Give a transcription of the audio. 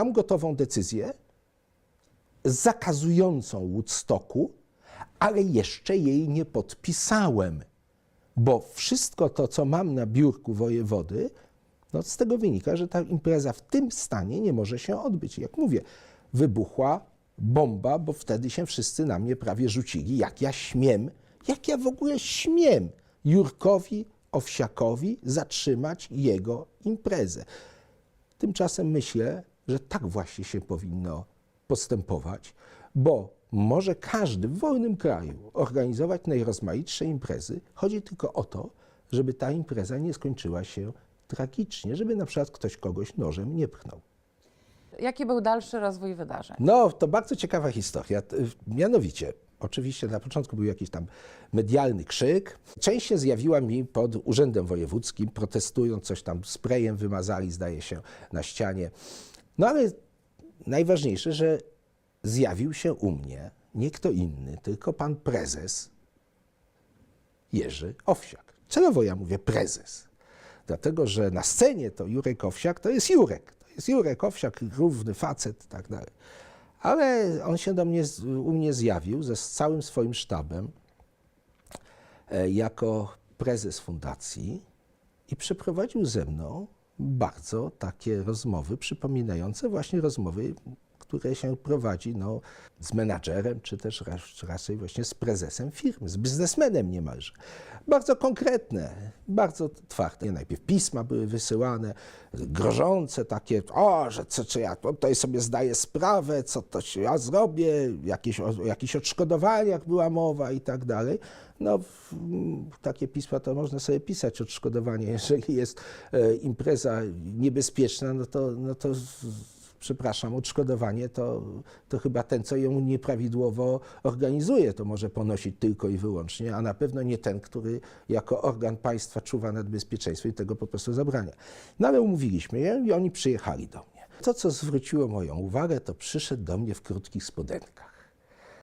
Mam gotową decyzję zakazującą Woodstocku, ale jeszcze jej nie podpisałem, bo wszystko to, co mam na biurku wojewody, no z tego wynika, że ta impreza w tym stanie nie może się odbyć. Jak mówię, wybuchła bomba, bo wtedy się wszyscy na mnie prawie rzucili. Jak ja śmiem, jak ja w ogóle śmiem Jurkowi Owsiakowi zatrzymać jego imprezę. Tymczasem myślę, że tak właśnie się powinno postępować, bo może każdy w wolnym kraju organizować najrozmaitsze imprezy. Chodzi tylko o to, żeby ta impreza nie skończyła się tragicznie, żeby na przykład ktoś kogoś nożem nie pchnął. Jaki był dalszy rozwój wydarzeń? No, to bardzo ciekawa historia. T- Mianowicie, oczywiście na początku był jakiś tam medialny krzyk. Część się zjawiła mi pod urzędem wojewódzkim, protestując, coś tam sprayem wymazali, zdaje się, na ścianie. No ale najważniejsze, że zjawił się u mnie nie kto inny, tylko pan prezes Jerzy Owsiak. Celowo ja mówię prezes, dlatego że na scenie to Jurek Owsiak to jest Jurek. To jest Jurek Owsiak, równy facet i tak dalej. Ale on się do mnie, u mnie zjawił ze z całym swoim sztabem e, jako prezes fundacji i przeprowadził ze mną bardzo takie rozmowy przypominające właśnie rozmowy, które się prowadzi no, z menadżerem, czy też raczej właśnie z prezesem firmy, z biznesmenem niemalże. Bardzo konkretne, bardzo twarde. Najpierw pisma były wysyłane, grożące takie, o, że co, czy ja tutaj sobie zdaję sprawę, co to ja zrobię, jakieś, o jakichś odszkodowaniach była mowa i tak dalej. No, w, takie pisma to można sobie pisać odszkodowanie. Jeżeli jest e, impreza niebezpieczna, no to, no to przepraszam, odszkodowanie to, to chyba ten, co ją nieprawidłowo organizuje, to może ponosić tylko i wyłącznie, a na pewno nie ten, który jako organ państwa czuwa nad bezpieczeństwem i tego po prostu zabrania. No ale umówiliśmy się i oni przyjechali do mnie. To, co zwróciło moją uwagę, to przyszedł do mnie w krótkich spodenkach.